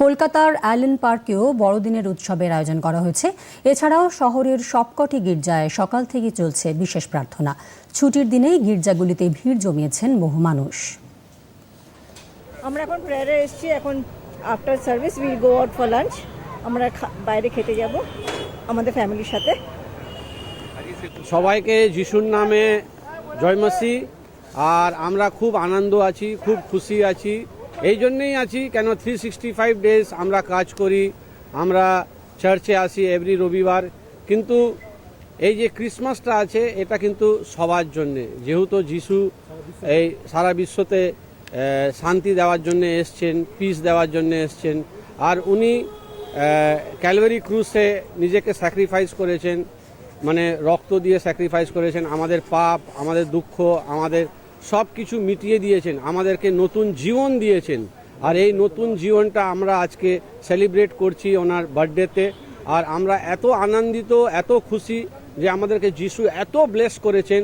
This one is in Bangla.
কলকাতার অ্যালেন পার্কেও বড়দিনের উৎসবের আয়োজন করা হয়েছে। এছাড়াও শহরের সবকটি গির্জায় সকাল থেকে চলছে বিশেষ প্রার্থনা। ছুটির দিনেই গির্জাগুলিতে ভিড় জমিয়েছেন বহু মানুষ। আমরা এখন প্রেয়ারে এসেছি এখন after service will go out for lunch আমরা খা- বাইরে খেতে যাব আমাদের ফ্যামিলির সাথে। সবাইকে যিশুর নামে জয়মাসি আর আমরা খুব আনন্দ আছি খুব খুশি আছি। এই জন্যেই আছি, কেন থ্রি সিক্সটি ফাইভ ডেজ আমরা কাজ করি, আমরা চার্চে আসি এভরি রবিবার। কিন্তু এই যে ক্রিসমাসটা আছে, এটা কিন্তু সবার জন্যে। যেহেতু যিশু এই সারা বিশ্বতে শান্তি দেওয়ার জন্য এসছেন পিস দেওয়ার জন্য এসছেন। আর উনি ক্যালভারি ক্রুসে নিজেকে স্যাক্রিফাইস করেছেন মানে রক্ত দিয়ে স্যাক্রিফাইস করেছেন। আমাদের পাপ, আমাদের দুঃখ, আমাদের সব কিছু মিটিয়ে দিয়েছেন, আমাদেরকে নতুন জীবন দিয়েছেন। আর এই নতুন জীবনটা আমরা আজকে সেলিব্রেট করছি ওনার বার্থডেতে আর আমরা এত আনন্দিত, এত খুশি যে আমাদেরকে যিশু এত ব্লেস করেছেন।